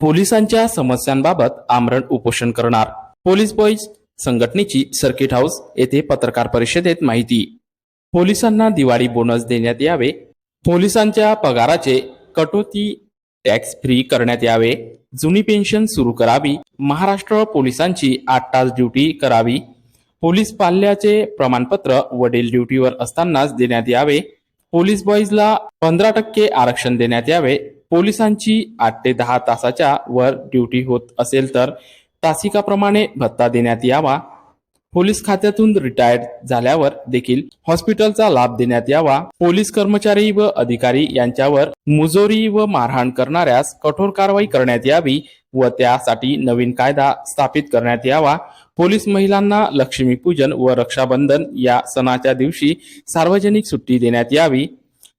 पोलिसांच्या समस्यांबाबत आमरण उपोषण करणार. पोलीस बॉईज संघटनेची सर्किट हाऊस येथे पत्रकार परिषदेत माहिती. पोलिसांना दिवाळी बोनस देण्यात यावे. पोलिसांच्या पगाराचे कटोती टॅक्स फ्री करण्यात यावे. जुनी पेन्शन सुरू करावी. महाराष्ट्र पोलिसांची आठ तास ड्युटी करावी. पोलीस पाल्याचे प्रमाणपत्र वडील ड्युटीवर असतानाच देण्यात यावे. पोलीस बॉईजला पंधरा टक्के आरक्षण देण्यात यावे. पोलिसांची आठ ते दहा तासाच्या वर ड्युटी होत असेल तर तासिकाप्रमाणे भत्ता देण्यात यावा. पोलीस खात्यातून रिटायर्ड झाल्यावर देखील हॉस्पिटलचा लाभ देण्यात यावा. पोलीस कर्मचारी व अधिकारी यांच्यावर मुजोरी व मारहाण करणाऱ्यास कठोर कारवाई करण्यात यावी व त्यासाठी नवीन कायदा स्थापित करण्यात यावा. पोलीस महिलांना लक्ष्मीपूजन व रक्षाबंधन या सणाच्या दिवशी सार्वजनिक सुट्टी देण्यात यावी.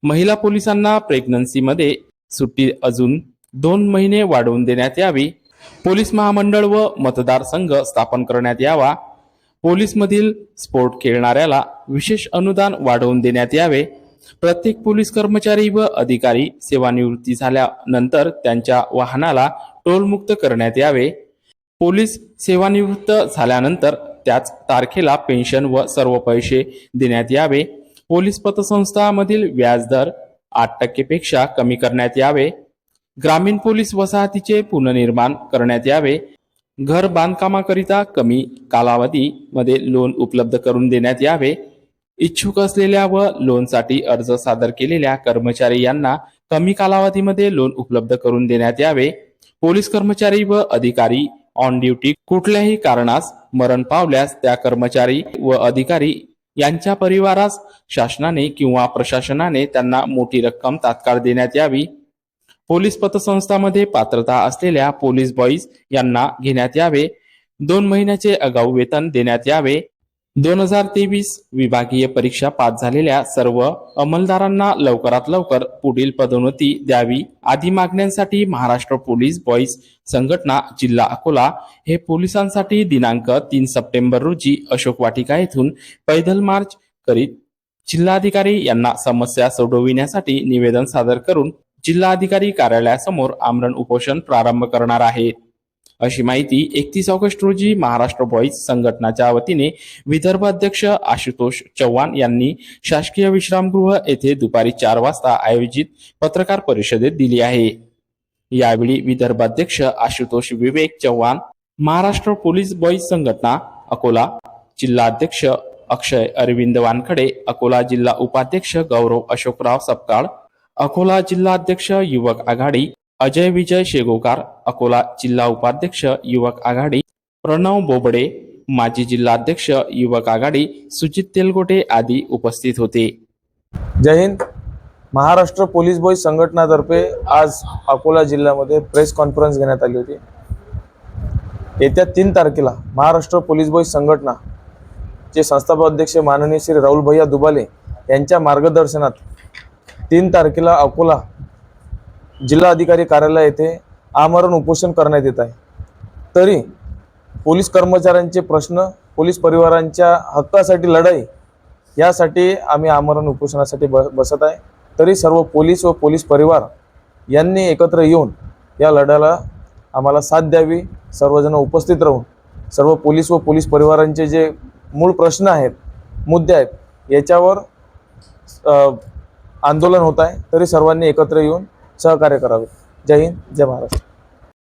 महिला पोलिसांना प्रेग्नन्सीमध्ये सुट्टी अजून दोन महिने वाढवून देण्यात यावी. पोलीस महामंडळ व मतदारसंघ स्थापन करण्यात यावा. पोलीसमधील स्पोर्ट खेळणाऱ्याला विशेष अनुदान वाढवून देण्यात यावे. प्रत्येक पोलीस कर्मचारी व अधिकारी सेवानिवृत्ती झाल्यानंतर त्यांच्या वाहनाला टोलमुक्त करण्यात यावे. पोलीस सेवानिवृत्त झाल्यानंतर त्याच तारखेला पेन्शन व सर्व पैसे देण्यात यावे. पोलीस पतसंस्थामधील व्याजदर आठ टक्केपेक्षा कमी करण्यात यावे. ग्रामीण पोलीस वसाहतीचे पुनर्निर्माण करण्यात यावे. घर बांधकामाकरिता कमी कालावधीमध्ये लोन उपलब्ध करून देण्यात यावे. इच्छुक असलेल्या व लोनसाठी अर्ज सादर केलेल्या कर्मचारी यांना कमी कालावधीमध्ये लोन उपलब्ध करून देण्यात यावे. पोलीस कर्मचारी व अधिकारी ऑन ड्युटी कुठल्याही कारणास मरण पावल्यास त्या कर्मचारी व अधिकारी यांच्या परिवारास शासनाने किंवा प्रशासनाने त्यांना मोठी रक्कम तात्काळ देण्यात यावी. पोलीस पतसंस्थामध्ये पात्रता असलेल्या पोलीस बॉईज यांना घेण्यात यावे. दोन महिन्याचे आगाऊ वेतन देण्यात यावे. दोन हजार तेवीस विभागीय परीक्षा पास झालेल्या सर्व अंमलदारांना लवकरात लवकर पुढील पदोन्नती द्यावी. आदी मागण्यांसाठी महाराष्ट्र पोलीस बॉईज संघटना जिल्हा अकोला हे पोलिसांसाठी दिनांक तीन सप्टेंबर रोजी अशोक वाटिका येथून पैदल मार्च करीत जिल्हाधिकारी यांना समस्या सोडविण्यासाठी निवेदन सादर करून जिल्हाधिकारी कार्यालयासमोर आमरण उपोषण प्रारंभ करणार आहे. अशी माहिती एकतीस ऑगस्ट रोजी महाराष्ट्र बॉईज संघटनाच्या वतीने विदर्भ अध्यक्ष आशुतोष चव्हाण यांनी शासकीय विश्रामगृह येथे दुपारी चार वाजता आयोजित पत्रकार परिषदेत दिली आहे. यावेळी विदर्भ अध्यक्ष आशुतोष विवेक चव्हाण महाराष्ट्र पोलीस बॉईज संघटना अकोला जिल्हाध्यक्ष अक्षय अरविंद वानखडे अकोला जिल्हा उपाध्यक्ष गौरव अशोकराव सपकाळ अकोला जिल्हाध्यक्ष युवक आघाडी अजय विजय शेगोकार अकोला जिल्हा उपाध्यक्ष युवक आघाडी प्रणव बोबडे माजी जिल्हाध्यक्ष युवक आघाडी सुजित तेलगोटे आदी उपस्थित होते. जय हिंद. महाराष्ट्र पोलीस बॉय संघटनातर्फे आज अकोला जिल्ह्यामध्ये प्रेस कॉन्फरन्स घेण्यात आली होती. येत्या तीन तारखेला महाराष्ट्र पोलीस बॉय संघटना चे संस्थापक अध्यक्ष माननीय श्री राहुल भैया दुबाले यांच्या मार्गदर्शनात तीन तारखेला अकोला जिल्हाधिकारी कार्यालय येथे आमरण उपोषण करण्यात येत आहे. तरी पोलीस कर्मचाऱ्यांचे प्रश्न पोलीस परिवारांच्या हक्कासाठी लढाई यासाठी आम्ही आमरण उपोषणासाठी ब बसत आहे. तरी सर्व पोलीस व पोलीस परिवार यांनी एकत्र येऊन या लढ्याला आम्हाला साथ द्यावी. सर्वजण उपस्थित राहून सर्व पोलीस व पोलीस परिवारांचे जे मूळ प्रश्न आहेत मुद्दे आहेत याच्यावर आंदोलन होत आहे. तरी सर्वांनी एकत्र येऊन सहकार्य करावे. जय हिंद जय महाराष्ट्र